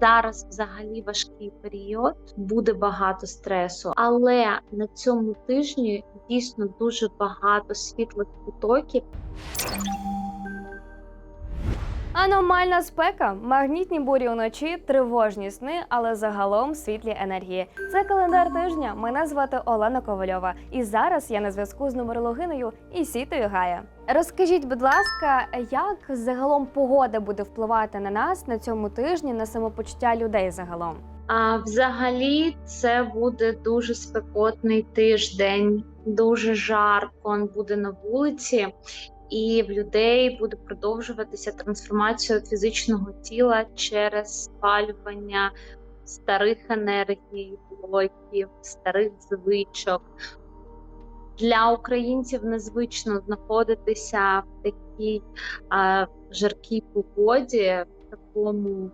Зараз взагалі важкий період, буде багато стресу, але на цьому тижні дійсно дуже багато світлих потоків. Аномальна спека, магнітні бурі уночі, тривожні сни, але загалом світлі енергії. Це календар тижня. Мене звати Олена Ковальова. І зараз я на зв'язку з нумерологиною Ісітою Гая. Розкажіть, будь ласка, як загалом погода буде впливати на нас на цьому тижні, на самопочуття людей загалом? А взагалі це буде дуже спекотний тиждень, дуже жарко буде на вулиці, і в людей буде продовжуватися трансформація фізичного тіла через спалювання старих енергій, блоків, старих звичок. Для українців незвично знаходитися в такій а, жаркій погоді, в такому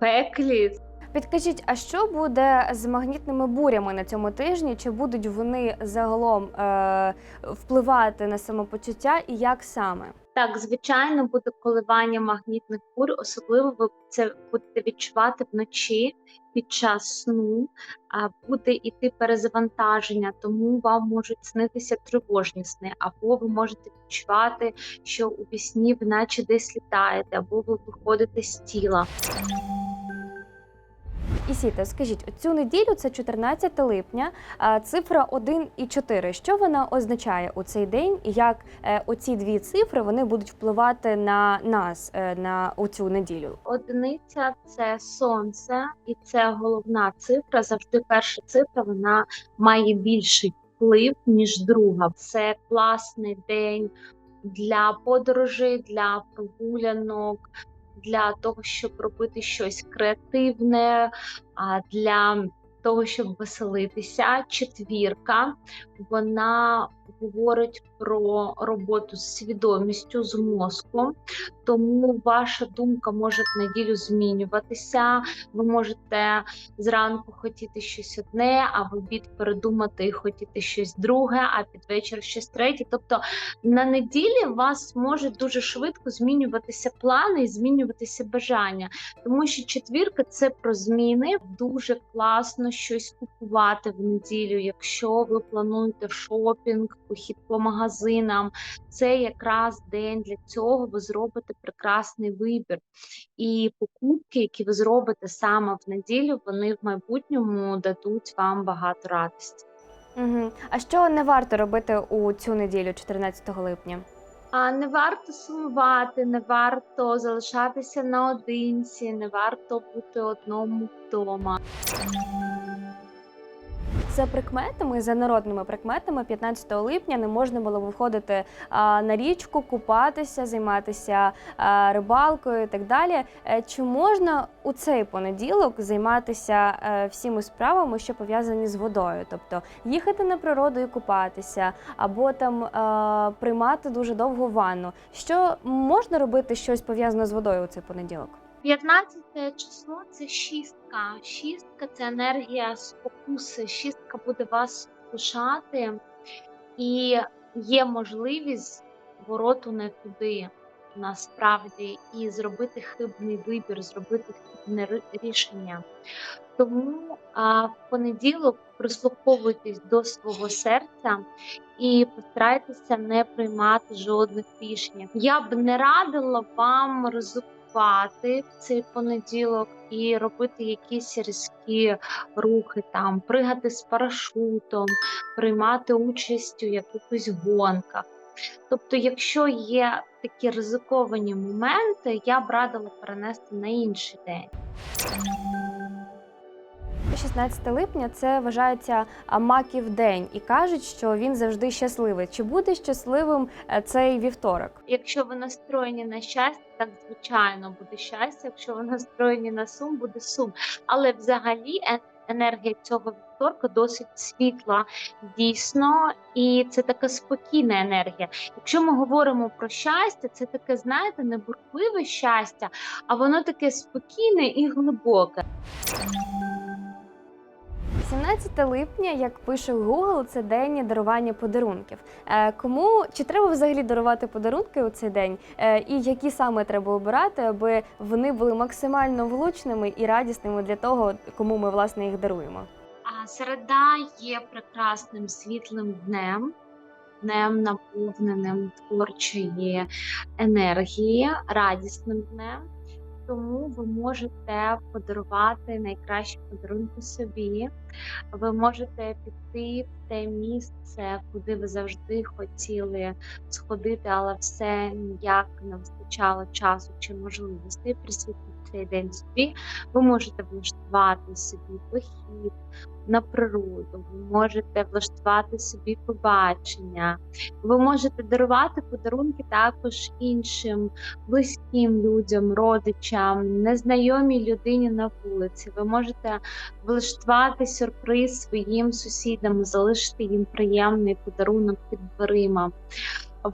пеклі. Підкажіть, а що буде з магнітними бурями на цьому тижні? Чи будуть вони загалом е- впливати на самопочуття і як саме? Так, звичайно, буде коливання магнітних бурь, особливо ви це будете відчувати вночі під час сну, а буде іти перезавантаження, тому вам можуть снитися тривожні сни, або ви можете відчувати, що у вісні ви наче десь літаєте, або ви виходите з тіла. Ісіта, скажіть, цю неділю це 14 липня, а цифра 1 і 4. Що вона означає у цей день? І як е, оці дві цифри вони будуть впливати на нас е, на цю неділю? Одиниця це сонце, і це головна цифра. Завжди перша цифра вона має більший вплив, ніж друга. Це класний день для подорожей, для прогулянок, для того, щоб робити щось креативне, а для того, щоб веселитися. Четвірка вона говорить про роботу з свідомістю, з мозком, тому ваша думка може в неділю змінюватися. Ви можете зранку хотіти щось одне, а в обід передумати і хотіти щось друге, а під вечір щось третє. Тобто на неділі у вас можуть дуже швидко змінюватися плани і змінюватися бажання, тому що четвірка це про зміни. Дуже класно щось купувати в неділю, якщо ви плануєте шопінг, похід по магазинам. Це якраз день для цього. Ви зробите прекрасний вибір. І покупки, які ви зробите саме в неділю, вони в майбутньому дадуть вам багато радості. Угу. А що не варто робити у цю неділю, 14 липня? А не варто сумувати, не варто залишатися наодинці, не варто бути одному вдома. За прикметами, за народними прикметами, 15 липня не можна було виходити на річку, купатися, займатися рибалкою і так далі. Е, Чи можна у цей понеділок займатися е, всіми справами, що пов'язані з водою? Тобто їхати на природу і купатися, або там е, приймати дуже довгу ванну. Що можна робити щось пов'язане з водою у цей понеділок? 15 число це шістка. Шістка це енергія спокуси. Шістка буде вас спокушати, і є можливість вороту не туди насправді і зробити хибний вибір, зробити хибне рішення. Тому а, в понеділок прислуховуйтесь до свого серця і постарайтеся не приймати жодних рішень. Я б не радила вам ризикувати в цей понеділок і робити якісь різкі рухи, там пригати з парашутом, приймати участь у якихось гонках. Тобто, якщо є такі ризиковані моменти, я б радила перенести на інший день. 16 липня це вважається маків день, і кажуть, що він завжди щасливий. Чи буде щасливим е, цей вівторок? Якщо ви настроєні на щастя, так звичайно буде щастя. Якщо ви настроєні на сум, буде сум. Але взагалі е- енергія цього вівторка досить світла, дійсно, і це така спокійна енергія. Якщо ми говоримо про щастя, це таке, знаєте, не бурхливе щастя, а воно таке спокійне і глибоке. 18 липня, як пише Google, це день дарування подарунків. Е, Кому чи треба взагалі дарувати подарунки у цей день? Е, І які саме треба обирати, аби вони були максимально влучними і радісними для того, кому ми власне їх даруємо? А середа є прекрасним світлим днем, днем наповненим творчої енергії, радісним днем. Тому ви можете подарувати найкращі подарунки собі. Ви можете піти в те місце, куди ви завжди хотіли сходити, але все ніяк не вистачало часу чи можливостей присвятити цей день собі. Ви можете влаштувати собі похід на природу, ви можете влаштувати собі побачення, ви можете дарувати подарунки також іншим близьким людям, родичам, незнайомій людині на вулиці. Ви можете влаштувати сюрприз своїм сусідам, залишити їм приємний подарунок під дверима.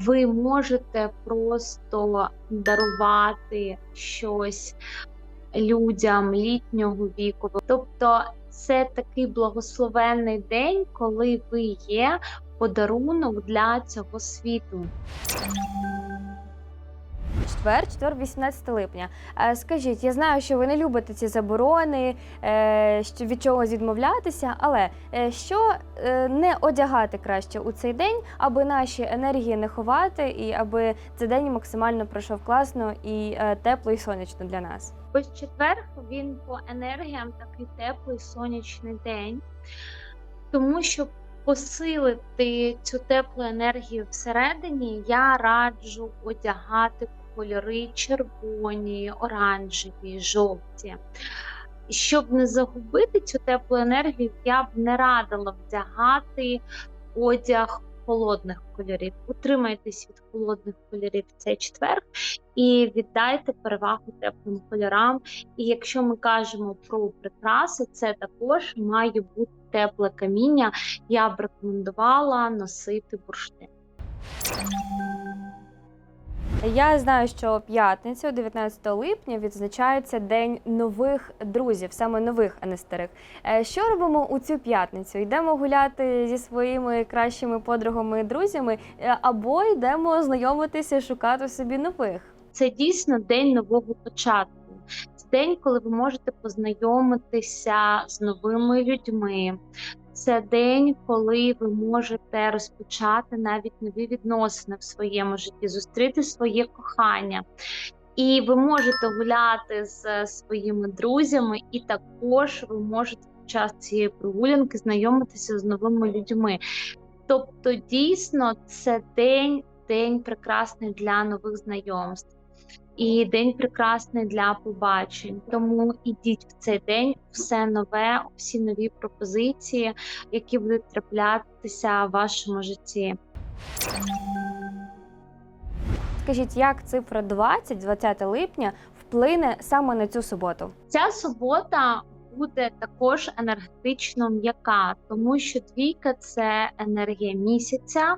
Ви можете просто дарувати щось людям літнього віку. Тобто це такий благословенний день, коли ви є подарунок для цього світу. Четвер, четвер, 18 липня. Е, Скажіть, я знаю, що ви не любите ці заборони, е, що від чогось відмовлятися, але е, що не одягати краще у цей день, аби наші енергії не ховати, і аби цей день максимально пройшов класно і тепло і сонячно для нас? Ось четвер він по енергіям такий теплий сонячний день, тому що посилити цю теплу енергію всередині, я раджу одягати кольори червоні, оранжеві, жовті. Щоб не загубити цю теплу енергію, я б не радила вдягати одяг холодних кольорів. Утримайтесь від холодних кольорів цей четвер і віддайте перевагу теплим кольорам. І якщо ми кажемо про прикраси, це також має бути тепле каміння. Я б рекомендувала носити бурштин. Я знаю, що п'ятниця, 19 липня, відзначається День нових друзів, саме нових, а не старих. Е, Що робимо у цю п'ятницю? Йдемо гуляти зі своїми кращими подругами і друзями, е, або йдемо знайомитися, шукати собі нових. Це дійсно день нового початку. День, коли ви можете познайомитися з новими людьми. Це день, коли ви можете розпочати навіть нові відносини в своєму житті, зустріти своє кохання. І ви можете гуляти з своїми друзями, і також ви можете під час цієї прогулянки знайомитися з новими людьми. Тобто, дійсно, це день, день прекрасний для нових знайомств і день прекрасний для побачень. Тому ідіть в цей день все нове, всі нові пропозиції, які будуть траплятися в вашому житті. Скажіть, як цифра 20, 20 липня, вплине саме на цю суботу? Ця субота буде також енергетично м'яка, тому що двійка це енергія місяця,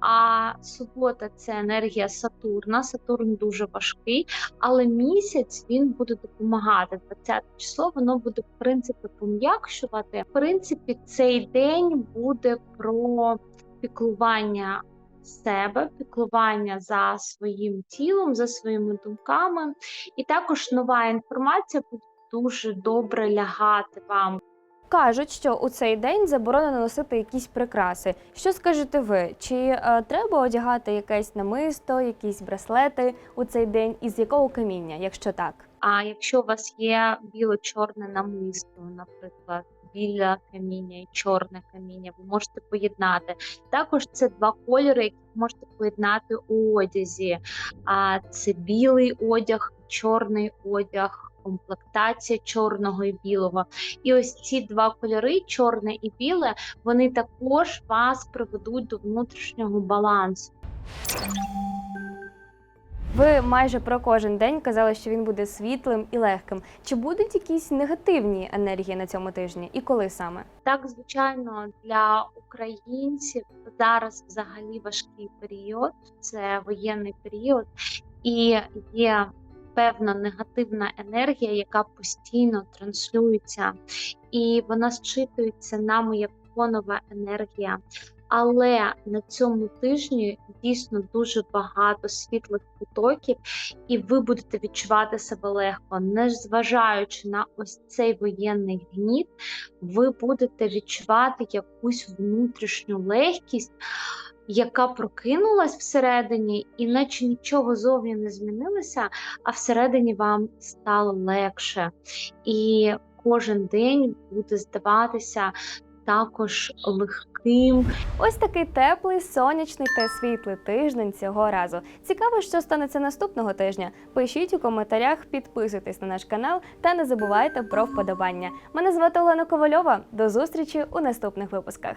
а субота це енергія Сатурна. Сатурн дуже важкий, але місяць він буде допомагати. 20 число воно буде в принципі пом'якшувати. В принципі, цей день буде про піклування себе, піклування за своїм тілом, за своїми думками, і також нова інформація буде дуже добре лягати вам. Кажуть, що у цей день заборонено носити якісь прикраси. Що скажете ви? Чи е, треба одягати якесь намисто, якісь браслети у цей день, і з якого каміння, якщо так? А якщо у вас є біло-чорне намисто, наприклад, біле каміння і чорне каміння, ви можете поєднати. Також це два кольори, які можете поєднати у одязі. А це білий одяг, чорний одяг. Комплектація чорного і білого, і ось ці два кольори, чорне і біле, вони також вас приведуть до внутрішнього балансу. Ви майже про кожен день казали, що він буде світлим і легким. Чи будуть якісь негативні енергії на цьому тижні, і коли саме? Так, звичайно, для українців зараз взагалі важкий період, це воєнний період, і є певна негативна енергія, яка постійно транслюється, і вона зчитується нами як фонова енергія. Але на цьому тижні дійсно дуже багато світлих потоків, і ви будете відчувати себе легко, незважаючи на ось цей воєнний гніт, ви будете відчувати якусь внутрішню легкість, яка прокинулась всередині, і наче нічого зовні не змінилося, а всередині вам стало легше. І кожен день буде здаватися також легким. Ось такий теплий, сонячний та світлий тиждень цього разу. Цікаво, що станеться наступного тижня. Пишіть у коментарях, підписуйтесь на наш канал та не забувайте про вподобання. Мене звати Олена Ковальова. До зустрічі у наступних випусках.